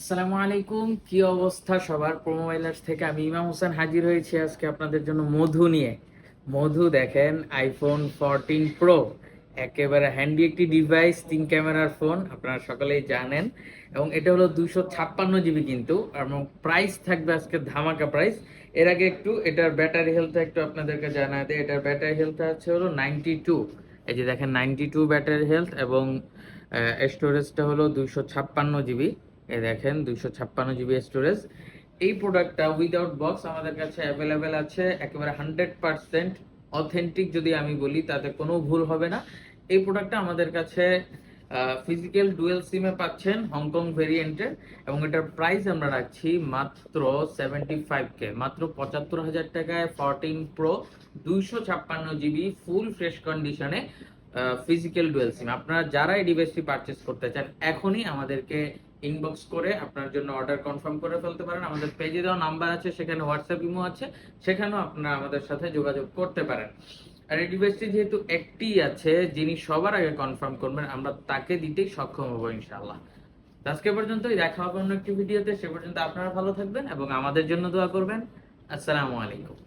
আসসালামু আলাইকুম। কি অবস্থা সবার? প্রোমোবাইলার্স থেকে আমি ইমাম হোসেন হাজির হয়েছি আজকে আপনাদের জন্য মধু নিয়ে। মধু দেখেন আইফোন ফোরটিন প্রো একেবারে হ্যান্ডি একটি ডিভাইস তিন ক্যামেরার ফোন আপনারা সকলেই জানেন। এবং এটা হলো দুশো ছাপ্পান্ন জিবি কিন্তু, এবং প্রাইস থাকবে আজকে ধামাকা প্রাইস এর আগে একটু, এটার ব্যাটারি হেলথ একটু আপনাদেরকে জানা দেয় এটার ব্যাটারি হেলথ আছে হলো নাইনটি টু এই যে দেখেন নাইনটি টু ব্যাটারি হেলথ এবং স্টোরেজটা হলো দুশো ছাপ্পান্ন জিবি। এই দেখেন, দুইশো ছাপ্পান্ন জিবি স্টোরেজ এই প্রোডাক্টটা উইদাউট বক্স আমাদের কাছে অ্যাভেলেবেল আছে, একেবারে হান্ড্রেড পার্সেন্ট অথেন্টিক যদি আমি বলি, তাতে কোনো ভুল হবে না। এই প্রোডাক্টটা আমাদের কাছে ফিজিক্যাল ডুয়েল সিমে পাচ্ছেন হংকং ভেরিয়েন্টের এবং এটার প্রাইস আমরা রাখছি মাত্র সেভেন্টি ফাইভ কে মাত্র পঁচাত্তর হাজার টাকায় ফোরটিন প্রো দুইশো ছাপ্পান্ন জিবি ফুল ফ্রেশ কন্ডিশনে ফিজিক্যাল ডুয়েল সিম আপনারা যারা এই ডিভাইসটি পারচেস করতে চান, এখনই আমাদেরকে ইনবক্স করে আপনার জন্য অর্ডার কনফার্ম করে ফেলতে পারেন। আমাদের পেজে দেওয়া নাম্বার আছে, সেখানে হোয়াটসঅ্যাপ ইমো আছে, সেখানেও আপনারা আমাদের সাথে যোগাযোগ করতে পারেন। আর এই ডিভাইসটি যেহেতু একটি আছে, যিনি সবার আগে কনফার্ম করবেন, আমরা তাকে দিতেই সক্ষম হব ইনশাআল্লাহ। তো আজকে পর্যন্তই, দেখা হবে অন্য একটি ভিডিওতে সে পর্যন্ত আপনারা ভালো থাকবেন এবং আমাদের জন্য দোয়া করবেন। আসসালামু আলাইকুম।